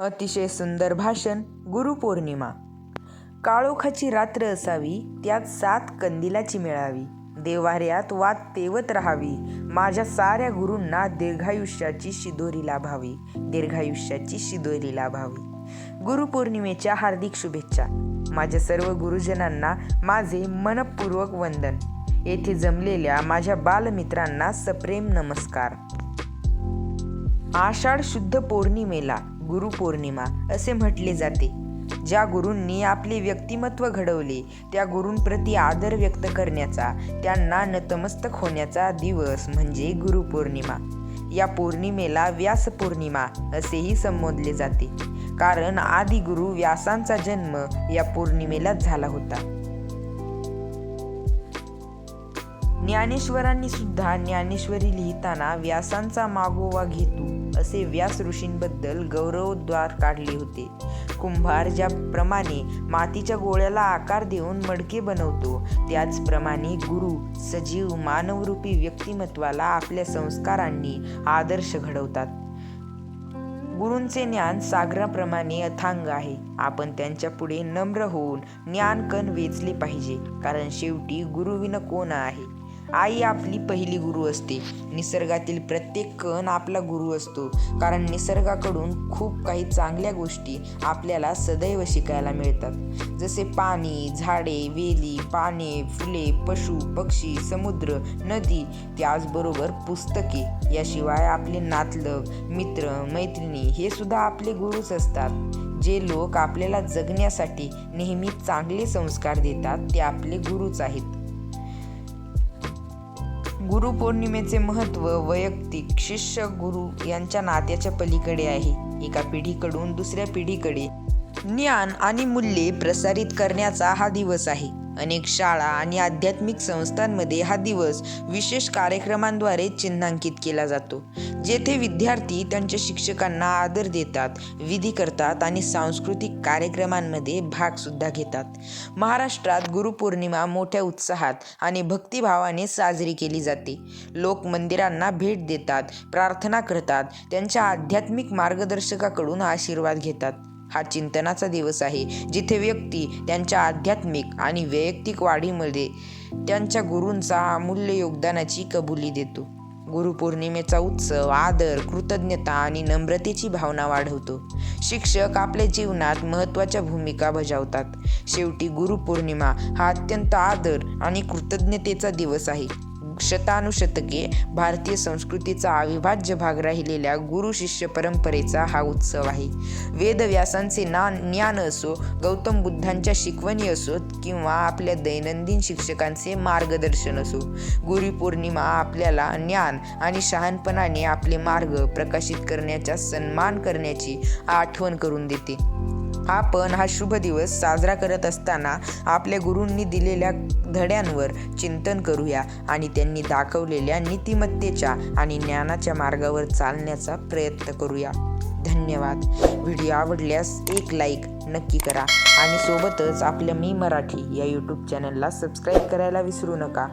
अतिशय सुंदर भाषण गुरुपौर्णिमा काळोखाची रात्र असावी त्यात सात कंदिलाची मिळावी. देवाऱ्यात वाद तेवत राहावी माझ्या साऱ्या गुरूंना दीर्घायुष्याची शिदोरी लाभावी दीर्घायुष्याची शिदोरी लाभावी. गुरुपौर्णिमेच्या हार्दिक शुभेच्छा. माझ्या सर्व गुरुजनांना माझे मनपूर्वक वंदन. येथे जमलेल्या माझ्या बालमित्रांना सप्रेम नमस्कार. आषाढ शुद्ध पौर्णिमेला गुरुपौर्णिमा असे म्हटले जाते. ज्या गुरूंनी आपले व्यक्तिमत्व घडवले त्या गुरूंप्रती आदर व्यक्त करण्याचा त्यांना नतमस्तक होण्याचा दिवस म्हणजे गुरुपौर्णिमा. या पौर्णिमेला व्यास पौर्णिमा असेही संबोधले जाते. कारण आदिगुरु व्यासांचा जन्म या पौर्णिमेलाच झाला होता. ज्ञानेश्वरांनी सुद्धा ज्ञानेश्वरी लिहिताना व्यासांचा मागोवा घेतो. असे व्यास ऋषींबद्दल गौरवद्वार काढले होते. कुंभार ज्याप्रमाणे मातीच्या गोळ्याला आकार देऊन मडके बनवतो त्याचप्रमाणे गुरु सजीव मानवरूपी व्यक्तिमत्वाला आपल्या संस्कारांनी आदर्श घडवतात. गुरूंचे ज्ञान सागराप्रमाणे अथांग आहे. आपण त्यांच्या पुढे नम्र होऊन ज्ञानकण वेचले पाहिजे कारण शेवटी गुरुविन कोण आहे? आई आपली पहिली गुरु असते. निसर्गातील प्रत्येक कण आपला गुरु असतो. कारण निसर्गाकडून खूप काही चांगल्या गोष्टी आपल्याला सदैव शिकायला मिळतात. जसे पाणी झाडे वेली पाने फुले पशु पक्षी समुद्र नदी त्याचबरोबर पुस्तके. याशिवाय आपले नातलग मित्र मैत्रिणी हे सुद्धा आपले गुरुच असतात. जे लोक आपल्याला जगण्यासाठी नेहमी चांगले संस्कार देतात ते आपले गुरुच आहेत. गुरुपौर्णिमेचे महत्त्व वैयक्तिक शिष्य गुरु यांच्या नात्याच्या पलीकडे आहे. एका पिढीकडून दुसऱ्या पिढीकडे ज्ञान आणि मूल्ये प्रसारित करण्याचा हा दिवस आहे. अनेक शाळा आणि आध्यात्मिक संस्थांमध्ये हा दिवस विशेष कार्यक्रमांद्वारे चिन्हांकित केला जातो जेथे विद्यार्थी त्यांच्या शिक्षकांना आदर देतात विधी करतात आणि सांस्कृतिक कार्यक्रमांमध्ये भागसुद्धा घेतात. महाराष्ट्रात गुरुपौर्णिमा मोठ्या उत्साहात आणि भक्तिभावाने साजरी केली जाते. लोक मंदिरांना भेट देतात प्रार्थना करतात त्यांच्या आध्यात्मिक मार्गदर्शकाकडून आशीर्वाद घेतात. हा चिंतनाचा दिवस आहे जिथे व्यक्ती त्यांच्या आध्यात्मिक आणि वैयक्तिक वाढीमध्ये त्यांच्या गुरूंचा अमूल्य योगदानाची कबुली देतो. गुरुपौर्णिमेचा उत्सव आदर कृतज्ञता आणि नम्रतेची भावना वाढवतो. शिक्षक आपल्या जीवनात महत्त्वाच्या भूमिका बजावतात. शेवटी गुरुपौर्णिमा हा अत्यंत आदर आणि कृतज्ञतेचा दिवस आहे. शतानुशतके भारतीय संस्कृतीचा अविभाज्य भाग राहिलेल्या गुरु शिष्य परंपरेचा हा उत्सव आहे. वेदव्यासांचे ना ज्ञान असो गौतम बुद्धांच्या शिकवणी असोत किंवा आपल्या दैनंदिन शिक्षकांचे मार्गदर्शन असो गुरुपौर्णिमा आपल्याला ज्ञान आणि शहाणपणाने आपले मार्ग प्रकाशित करण्याचा सन्मान करण्याची आठवण करून देते. आपण हा शुभ दिवस साजरा करत असताना आपल्या गुरूंनी दिलेल्या धड्यांवर चिंतन करूया आणि त्यांनी दाखवलेल्या नीतिमत्तेच्या आणि ज्ञानाच्या मार्गावर चालण्याचा प्रयत्न करूया. धन्यवाद. व्हिडिओ आवडल्यास एक लाईक नक्की करा आणि सोबतच आपल्या मी मराठी या यूट्यूब चॅनलला सबस्क्राईब करायला विसरू नका.